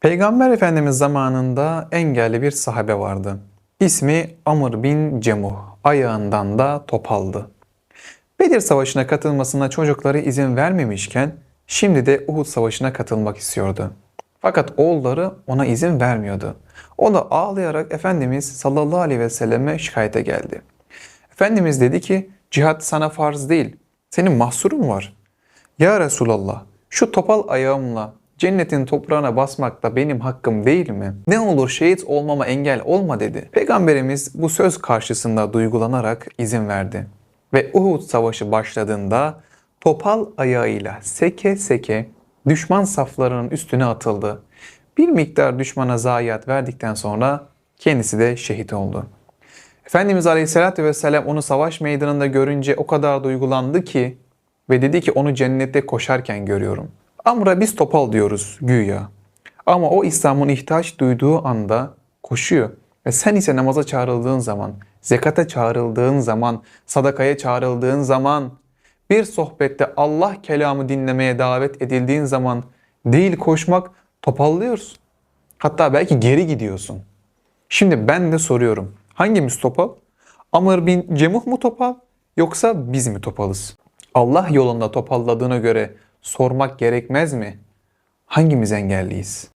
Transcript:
Peygamber Efendimiz zamanında engelli bir sahabe vardı. İsmi Amr bin Cemuh. Ayağından da topaldı. Bedir Savaşı'na katılmasına çocukları izin vermemişken şimdi de Uhud Savaşı'na katılmak istiyordu. Fakat oğulları ona izin vermiyordu. O da ağlayarak Efendimiz sallallahu aleyhi ve selleme şikayete geldi. Efendimiz dedi ki cihat sana farz değil. Senin mahsurun var. Ya Resulallah şu topal ayağımla cennetin toprağına basmak da benim hakkım değil mi? Ne olur şehit olmama engel olma dedi. Peygamberimiz bu söz karşısında duygulanarak izin verdi. Ve Uhud savaşı başladığında topal ayağıyla seke seke düşman saflarının üstüne atıldı. Bir miktar düşmana zayiat verdikten sonra kendisi de şehit oldu. Efendimiz Aleyhisselatü Vesselam onu savaş meydanında görünce o kadar duygulandı ki ve dedi ki onu cennette koşarken görüyorum. Amr'a biz topal diyoruz güya. Ama o İslam'ın ihtiyaç duyduğu anda koşuyor. Ve sen ise namaza çağrıldığın zaman, zekata çağrıldığın zaman, sadakaya çağrıldığın zaman, bir sohbette Allah kelamı dinlemeye davet edildiğin zaman değil koşmak topallıyorsun. Hatta belki geri gidiyorsun. Şimdi ben de soruyorum. Hangimiz topal? Amr bin Cemuh mu topal yoksa biz mi topalız? Allah yolunda topalladığına göre sormak gerekmez mi? Hangimiz engelliyiz?